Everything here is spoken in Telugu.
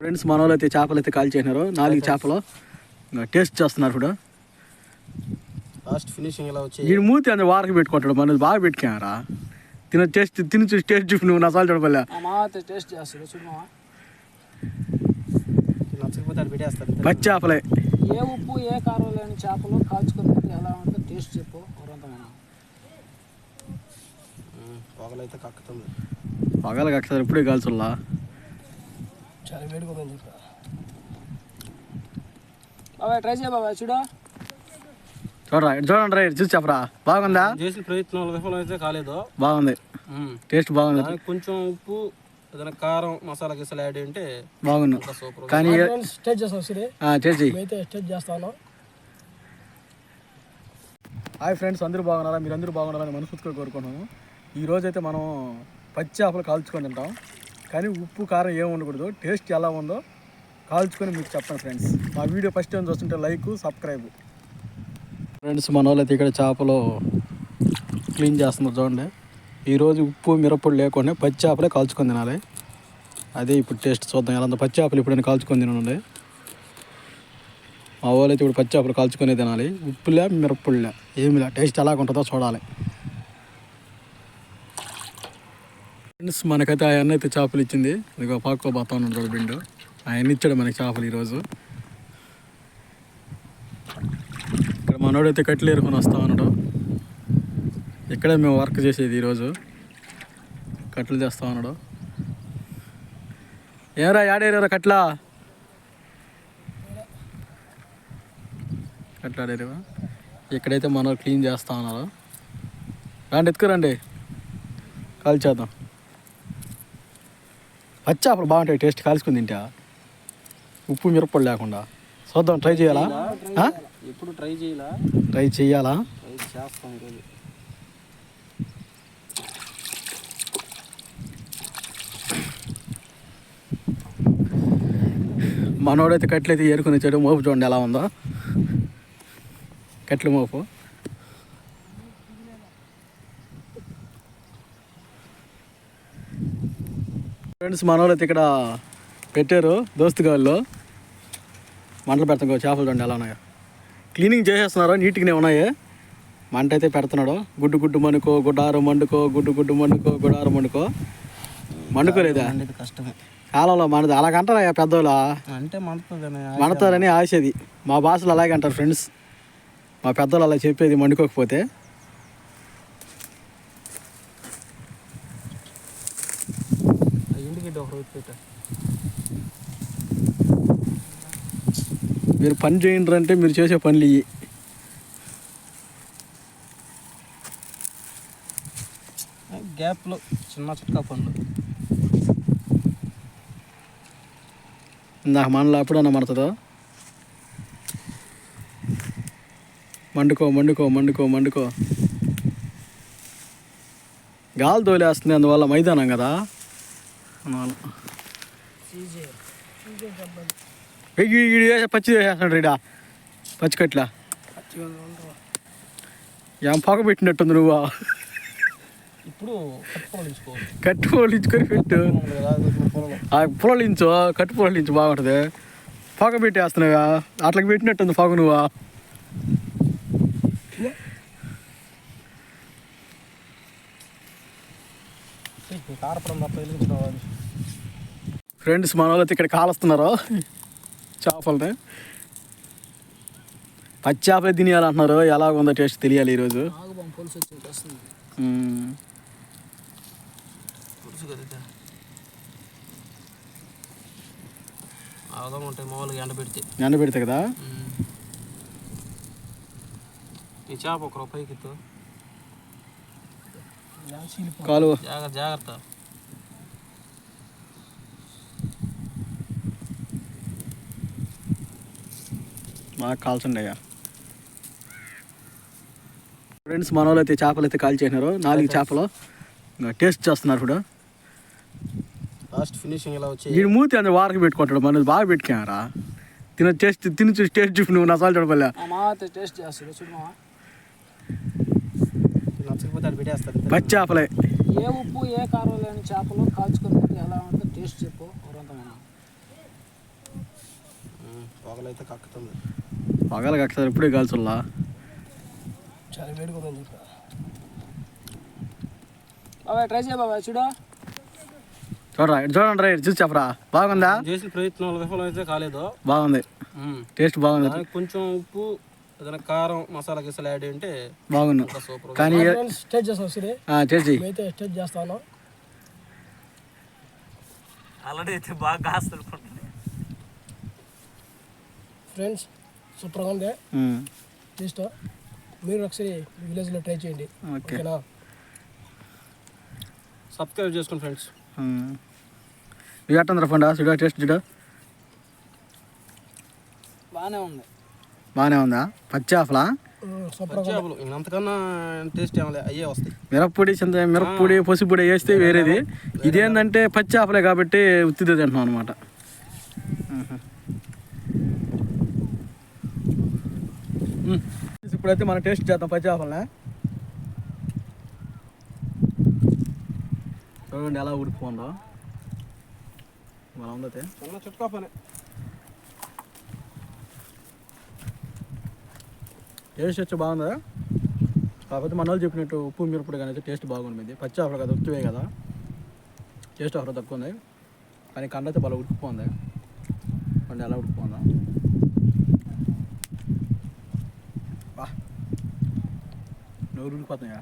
ఫ్రెండ్స్ మన వాళ్ళు అయితే చేపలు అయితే కాల్ చేసినారు నాలుగు చేపలు. టేస్ట్ చేస్తున్నారు ఇప్పుడు లాస్ట్ ఫినిషింగ్ ఇలా వచ్చి ఈ మూతి అంత వారికి పెట్టుకుంటాడు మన బాగా పెట్టుకున్నారా? తిన టేస్ట్ తిని చూసి టేస్ట్ చూసి నువ్వు నసాలు చూడపల్లె టేస్ట్ చేస్తాడు పచ్చి చేపలే. ఏ ఉప్పు ఏ కారం లేని చేపలు కాల్చుకొని ఎలా ఉంటుందో టేస్ట్ చెప్పు ఎవరంతమైన పొగలైతే కక్కుతుంది. పగల కక్కసారి ఇప్పుడే కాల్చుల్లా. చాలా వేడిగా ఉందని చెప్పా. బాబాయ్ ట్రై చేయ బాబాయ్ చూడు. చూడరా చూడండి రా చూసి చెప్పరా. బాగుందా? చేసిన ప్రయత్నాలు విఫలం అయితే కాలేదు. బాగుంది. టేస్ట్ బాగుంది. కొంచెం ఉప్పు ఏదైనా కారం మసాలా గిసాలు యాడ్ అంటే బాగుంది. కానీ స్టేట్ చేస్తాం సరే అయితే స్టేట్ చేస్తాను. హాయ్ ఫ్రెండ్స్ అందరూ బాగున్నారా? మీరు అందరూ బాగున్నారని మనస్ఫూర్తిగా కోరుకుంటున్నాము. ఈ రోజు అయితే మనం పచ్చి చేపలు కాల్చుకొని తింటాం. కానీ ఉప్పు కారం ఏమి ఉండకూడదు. టేస్ట్ ఎలా ఉందో కాల్చుకొని మీకు చెప్పండి ఫ్రెండ్స్. మా వీడియో ఫస్ట్ టైం చూస్తుంటే లైక్ సబ్స్క్రైబ్. ఫ్రెండ్స్ మన వాళ్ళైతే ఇక్కడ చేపలు క్లీన్ చేస్తున్నారు చూడండి. ఈరోజు ఉప్పు మిరప్పొడి లేకుండా పచ్చి చేపలే కాల్చుకొని తినాలి. అదే ఇప్పుడు టేస్ట్ చూద్దాం. ఎలా పచ్చి చేపలు ఎప్పుడైనా కాల్చుకొని తినండి. మా వాళ్ళు అయితే ఇప్పుడు పచ్చి చేపలు కాల్చుకొని తినాలి. ఉప్పులే మిరప్పులే ఏమిలే టేస్ట్ ఎలాగ ఉంటుందో చూడాలి. ఫ్రెండ్స్ మనకైతే ఆయన అయితే చేపలు ఇచ్చింది. ఇదిగో పాకో బాతా ఉన్నాడు బిండు. ఆయన ఇచ్చాడు మనకి చేపలు ఈరోజు. ఇక్కడ మనోడైతే కట్టెలు ఏరుకొని వస్తా ఉన్నాడు. ఇక్కడే మేము వర్క్ చేసేది ఈరోజు. కట్టెలు చేస్తా ఉన్నాడు. ఏరా యాడేరా కట్లా కట్లాడేరువా ఇక్కడైతే మనోడు క్లీన్ చేస్తా ఉన్నారు రండి ఎత్తుకురండి కాల్ చేద్దాం. పచ్చి అప్పుడు బాగుంటాయి టేస్ట్ కాల్చుకుని తింటా. ఉప్పు మిరప్పొడి లేకుండా. చూద్దాం ట్రై చేయాలా? ఎప్పుడు ట్రై చేయాలా? ట్రై చేయాలా? ట్రై చేస్తాం ఈరోజు మనోడైతే కట్లయితే ఏరుకుని వచ్చాడు మోపు చూడండి ఎలా ఉందో. కట్లు మోపు. ఫ్రెండ్స్ మనోడైతే ఇక్కడ పెట్టారు దోస్తుగాళ్ళు మంటలు పెడతాం చేపలు చూడండి ఎలా ఉన్నాయో. క్లీనింగ్ చేసేస్తున్నారు? నీట్గానే ఉన్నాయి? మంట అయితే పెడుతున్నాడు. గుడ్డు గుడ్డు మనుకో గుడ్డారు మండుకో గుడ్డు గుడ్డు మండుకో గుడారు మండుకో. మండుకోలేదా? కష్టమే. కాలంలో మనది అలాగంటారా పెద్దోళ్ళ? అంటే మండతారని ఆశది. మా భాషలో అలాగే అంటారు ఫ్రెండ్స్ మా పెద్దలు అలా చెప్పేది మండుకోకపోతే. ఇంటికి మీరు పని చేయండి అంటే మీరు చేసే పనులు ఇవి గ్యాప్లో చిన్న చిట్కా పండ్లు ఇందాక మనలో ఎప్పుడన్నా మడుతుందో మండుకో మండుకో మండుకో మండుకో. గాలి తోలేస్తుంది అందువల్ల మైదానం కదా అందువల్ల ఏయ్, ఈ- ఈడు వేసే పచ్చి వేసేస్తాడు రీడా. పచ్చి కట్ల. ఏం పొగ పెట్టినట్టుంది నువ్వు? ఇప్పుడు కట్టు పొలించుకొని పెట్టు. ఆ పొలలించు కట్టు పొలలించు బాగుంటుంది. పొగ పెట్టేస్తున్నావా అట్లకి పెట్టినట్టుంది పొగ నువ్వా. కారపడం తప్ప వెలిగించుకోవాలి ఫ్రెండ్స్ మన వాళ్ళైతే ఇక్కడ కాలుస్తున్నారు. చేపలని. పచ్చి చేపలే తినేయాలంటున్నారు. ఎలా ఉందో టేస్ట్ తెలియాలి ఈరోజు. మామూలుగా ఎండ పెడితే. ఎండ పెడతా కదా? ఈ చేప ఒక రూపాయికి ఎత్తు. కాలు జాగ్రత్త. బాగా కాల్చండి అయ్యా ఫ్రెండ్స్ మన వాళ్ళు అయితే చేపలు అయితే కాల్ చేసినారు నాలుగు చేపలు. టేస్ట్ చేస్తున్నారు ఇప్పుడు లాస్ట్ ఫినిషింగ్ ఇలా వచ్చి ఈ మూతి అంత వారికి పెట్టుకుంటాడు. మన బాగా పెట్టుకున్నారా? తిన టేస్ట్ తిని చూసి టేస్ట్ చూసి నువ్వు నసాలు చూడపల్లె టేస్ట్ చేస్తాడు. చూడు మామ. నచ్చకపోతే అది పెట్టేస్తారు పచ్చి చేపలే. ఏ ఉప్పు ఏ కారం లేని చేపలు కాల్చుకొని ఎలా ఉంటుందో టేస్ట్ చెప్పు. ఎవరంతమైన పొగలైతే కక్కుతుంది. పగలకి ఒకసారి ఇప్పుడే కాల్చుల్లా? చాలా వేడిగా ఉందని చెప్పా. బాబాయ్ ట్రై చేయ బాబాయ్ చూడా. చూడరా ఇటు చూడండి రా చూసి చెప్పరా. బాగుందా? చేసిన ప్రయత్నాలు విఫలం అయితే కాలేదు. బాగుంది. టేస్ట్ బాగుంది. కొంచెం ఉప్పు ఏదైనా కారం మసాలా గిసాలు యాడ్ అంటే బాగుంది. సూపర్ కానీ స్టేట్ చేస్తాం సిరి? ఆ, చేసి మేమైతే స్టేట్ చేస్తాను. ఆల్రెడీ అయితే బాగా కాస్తుంది ఫ్రెండ్స్ సూపర్గా ఉంది. టేస్ట్ మీరు ఒకసారి విలేజ్లో ట్రై చేయండి. ఓకే. ఓకేనా? సబ్స్క్రైబ్ చేసుకోండి ఫ్రెండ్స్ ఎట్టందిరా పండు చూడ టేస్ట్ చూడ బాగానే ఉంది. బాగానే ఉందా? పచ్చి ఆఫలా? అంతకన్నా టేస్ట్ ఏమలే అయ్యే వస్తాయి. మిరప్పొడి చింత మిరప్పొడి పసుపొడి వేస్తే వేరేది. ఇదేంటంటే పచ్చి ఆఫలే కాబట్టి ఉత్తిదే తింటున్నాం అనమాట ఇప్పుడైతే మనం టేస్ట్ చేద్దాం పచ్చి చూడండి ఎలా ఉడికిపోందో మన ఉందతే. చిన్న చుట్టుకా పని టేస్ట్ వచ్చి బాగుందా? కాకపోతే మన వాళ్ళు చెప్పినట్టు ఉప్పు మిరపొడి కానీ అయితే టేస్ట్ బాగుంది పచ్చి ఆఫర్ కదా ఉత్తువే కదా. టేస్ట్ ఆఫర్ తక్కువ ఉంది. కానీ కండ అయితే బాగా ఉడికిపోయింది. పండు ఎలా no urut kuat ya